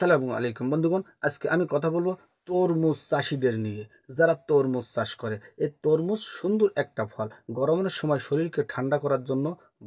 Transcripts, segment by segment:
আসসালামু আলাইকুম বন্ধুগণ, আজকে আমি কথা বলব তরমুজ চাষিদের নিয়ে। যারা তরমুজ চাষ করে, এই তরমুজ সুন্দর একটা ফল। গরমের সময় শরীরকে ঠান্ডা করার জন্য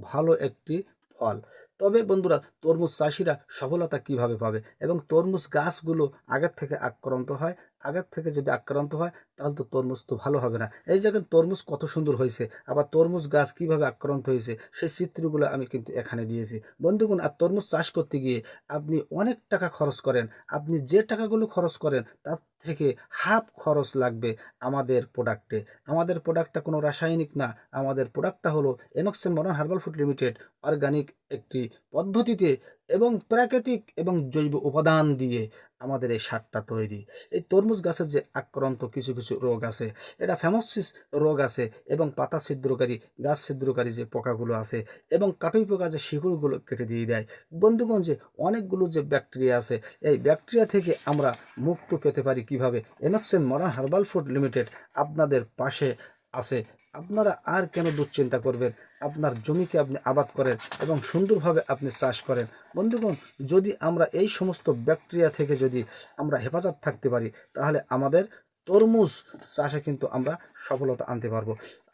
ভালো একটি ফল। তবে বন্ধুরা, তরমুজ চাষিরা সফলতা কীভাবে পাবে এবং তরমুজ গাছগুলো আগের থেকে আক্রান্ত হয়? আগের থেকে যদি আক্রান্ত হয়, তাহলে তো তরমুজ তো ভালো হবে না। এই জায়গায় তরমুজ কত সুন্দর হয়েছে, আবার তরমুজ গাছ কীভাবে আক্রান্ত হয়েছে, সেই চিত্রগুলো আমি কিন্তু এখানে দিয়েছি। বন্ধুগণ, আর তরমুজ চাষ করতে গিয়ে আপনি অনেক টাকা খরচ করেন, আপনি যে টাকাগুলো খরচ করেন, তার থেকে হাফ খরচ লাগবে আমাদের প্রোডাক্টে আমাদের প্রোডাক্টটা কোনো রাসায়নিক না, আমাদের প্রোডাক্টটা হলো এনক্সেন modern herbal food limited organic একটি পদ্ধতিতে এবং প্রাকৃতিক এবং জৈব উপাদান দিয়ে আমাদের এই সারটা তৈরি। এই তরমুজ গাছের যে আক্রান্ত কিছু কিছু রোগ আছে, এটা ফ্যামোসিস রোগ আছে এবং পাতা ছিদ্রকারী, গাছ ছিদ্রকারী যে পোকাগুলো আছে এবং কাটুই পোকা যে শিকড়গুলো কেটে দিয়ে দেয়। বন্ধুগণ যে অনেকগুলো যে ব্যাকটেরিয়া আছে, এই ব্যাকটেরিয়া থেকে আমরা মুক্ত পেতে পারি কীভাবে? এনক্সেন মডার্ন হার্বাল ফুড লিমিটেড আপনাদের পাশে আছে, আপনারা আর কেন দুশ্চিন্তা করবেন? আপনার জমিকে আপনি আবাদ করেন এবং সুন্দরভাবে আপনি চাষ করেন। বন্ধুগণ, যদি আমরা এই সমস্ত ব্যাকটেরিয়া থেকে যদি আমরা হেফাজত থাকতে পারি, তাহলে আমাদের তরমুজ চাষে কিন্তু আমরা সফলতা আনতে পারব।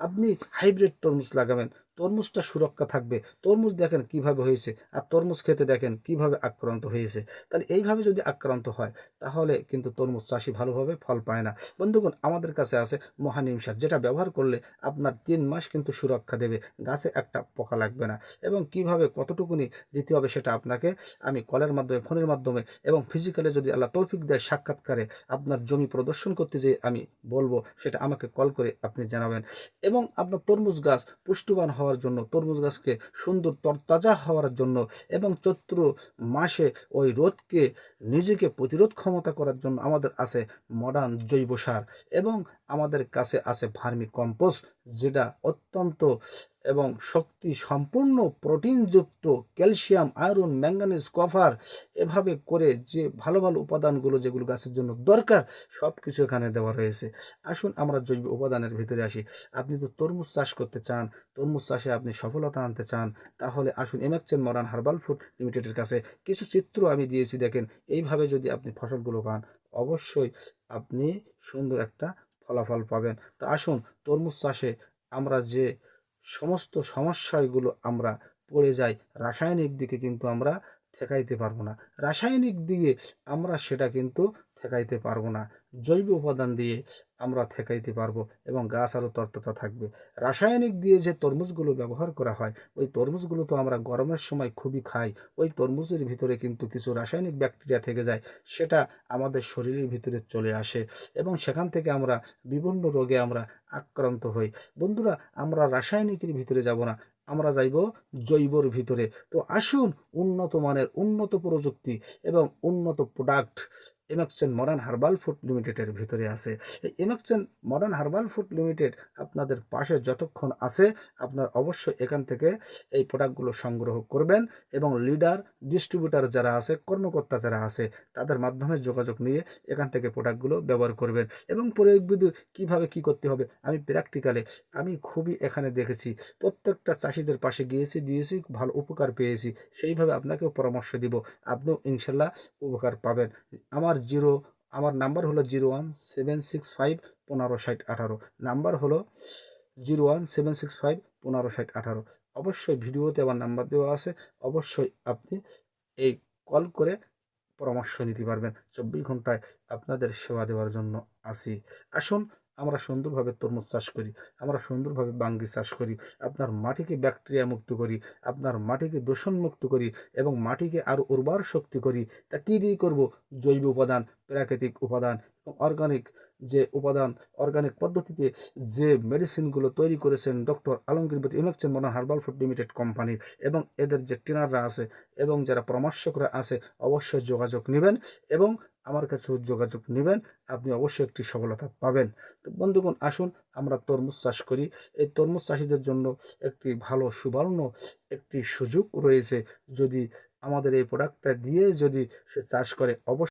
আপনি হাইব্রিড তরমুজ লাগাবেন, তরমুজটা সুরক্ষা থাকবে। তরমুজ দেখেন কীভাবে হয়েছে আর তরমুজ খেতে দেখেন কীভাবে আক্রান্ত হয়েছে। তাহলে এইভাবে যদি আক্রান্ত হয়, তাহলে কিন্তু তরমুজ চাষি ভালোভাবে ফল পায় না। বন্ধুগণ, আমাদের কাছে আছে মহানিম সার, যেটা ব্যবহার করলে আপনার তিন মাস কিন্তু সুরক্ষা দেবে, গাছে একটা পোকা লাগবে না। এবং কীভাবে কতটুকুনি দিতে হবে সেটা আপনাকে আমি কলের মাধ্যমে ফোনের মাধ্যমে এবং ফিজিক্যালে যদি আল্লাহ তৌফিক দেয়, সাক্ষাৎকারে আপনার জমি প্রদর্শন করতে যে আমি বলব, সেটা আমাকে কল করে আপনি জানাবেন। এবং আপনার তরমুজ গাছ পুষ্টিবান হওয়ার জন্য, তরমুজ গাছকে সুন্দর তরতাজা হওয়ার জন্য এবং চৈত্র মাসে ওই রোদকে নিজেকে প্রতিরোধ ক্ষমতা করার জন্য আমাদের আছে মডার্ন জৈব সার এবং আমাদের কাছে আছে ভার্মি কম্পোস্ট, যেটা অত্যন্ত এবং শক্তি সম্পূর্ণ প্রোটিনযুক্ত ক্যালসিয়াম, আয়রন ম্যাঙ্গানিজ কপার এভাবে করে যে ভালো ভালো উপাদানগুলো যেগুলো গাছের জন্য দরকার সব কিছু এখানে দেওয়া রয়েছে। আসুন আমরা জৈব উপাদানের ভিতরে আসি। আপনি তো তরমুজ চাষ করতে চান, তরমুজ চাষে আপনি সফলতা আনতে চান, তাহলে আসুন এমাকচেন মরান হার্বাল ফুড লিমিটেডের কাছে কিছু চিত্র আমি দিয়েছি দেখেন। এইভাবে যদি আপনি ফসলগুলো পান, অবশ্যই আপনি সুন্দর একটা ফলাফল পাবেন। তো আসুন তরমুজ চাষে আমরা যে সমস্ত সমস্যাগুলো আমরা পড়ে যায়, রাসায়নিক দিকে কিন্তু আমরা ঠেকাইতে পারব না। রাসায়নিক দিয়ে আমরা সেটা কিন্তু ঠেকাইতে পারব না। জৈব উপাদান দিয়ে আমরা ঠেকাইতে পারব এবং গাছ আরও তরতাজা থাকবে। রাসায়নিক দিয়ে যে তরমুজগুলো ব্যবহার করা হয়, ওই তরমুজগুলো তো আমরা গরমের সময় খুবই খাই। ওই তরমুজের ভিতরে কিন্তু কিছু রাসায়নিক ব্যাকটেরিয়া থেকে যায়, সেটা আমাদের শরীরের ভিতরে চলে আসে এবং সেখান থেকে আমরা বিভিন্ন রোগে আমরা আক্রান্ত হই। বন্ধুরা, আমরা রাসায়নিকের ভিতরে যাব না, আমরা যাইব জৈবর ভিতরে। তো আসুন উন্নত মানের, উন্নত প্রযুক্তি এবং উন্নত প্রোডাক্ট এমাকসেন মডার্ন হার্বাল ফুড লিমিটেডের ভিতরে আছে। এই এমাকসেন মডার্ন হার্বাল ফুড লিমিটেড আপনাদের পাশে যতক্ষণ আছে, আপনার অবশ্যই এখান থেকে এই প্রোডাক্টগুলো সংগ্রহ করবেন এবং লিডার ডিস্ট্রিবিউটার যারা আছে, কর্মকর্তা যারা আছে, তাদের মাধ্যমে যোগাযোগ নিয়ে এখান থেকে প্রোডাক্টগুলো ব্যবহার করবেন এবং প্রয়োগ বিধি কীভাবে কী করতে হবে, আমি প্র্যাকটিক্যালে আমি খুবই এখানে দেখেছি। প্রত্যেকটা চাষিদের পাশে গিয়েছি, দিয়েছি ভালো উপকার পেয়েছি, সেইভাবে আপনাকেও পরামর্শ দিব। আপনিও ইনশাল্লাহ উপকার পাবেন। আমার জিরো, আমার নাম্বার হলো zero one seven six five পনেরো ষাট আঠারো। নাম্বার হলো zero one seven six five পনেরো ষাট আঠারো। অবশ্যই ভিডিওতে আমার নাম্বার দেওয়া আছে। অবশ্যই আপনি এই কল করে পরামর্শ নিতে পারবেন। চব্বিশ ঘন্টায় আপনাদের সেবা দেওয়ার জন্য আসি। আসুন, আমরা সুন্দরভাবে তরমুজ চাষ করি, আমরা সুন্দরভাবে বাঙ্গি চাষ করি, আপনার মাটিকে ব্যাকটেরিয়া মুক্ত করি, আপনার মাটিকে দূষণ মুক্ত করি এবং মাটিকে আরও উর্বর শক্তি করি। তা কী দিয়ে করব? জৈব উপাদান, প্রাকৃতিক উপাদান অর্গানিক যে উপাদান অর্গানিক পদ্ধতিতে যে মেডিসিনগুলো তৈরি করেছেন ডক্টর আলমগীর ইমাকচেন মনা হার্বাল ফুড লিমিটেড কোম্পানির এবং এদের যে ট্রেনাররা আছে এবং যারা পরামর্শকরা আছে, অবশ্যই যোগাযোগ নেবেন এবং আমার কাছেও যোগাযোগ নেবেন। আপনি অবশ্যই একটি সফলতা পাবেন। তো বন্ধুগণ, আসুন আমরা তরমুজ চাষ করি। এই তরমুজ চাষিদের জন্য একটি ভালো সুবর্ণ একটি সুযোগ রয়েছে। যদি আমাদের এই প্রোডাক্টটা দিয়ে যদি সে চাষ করে, অবশ্যই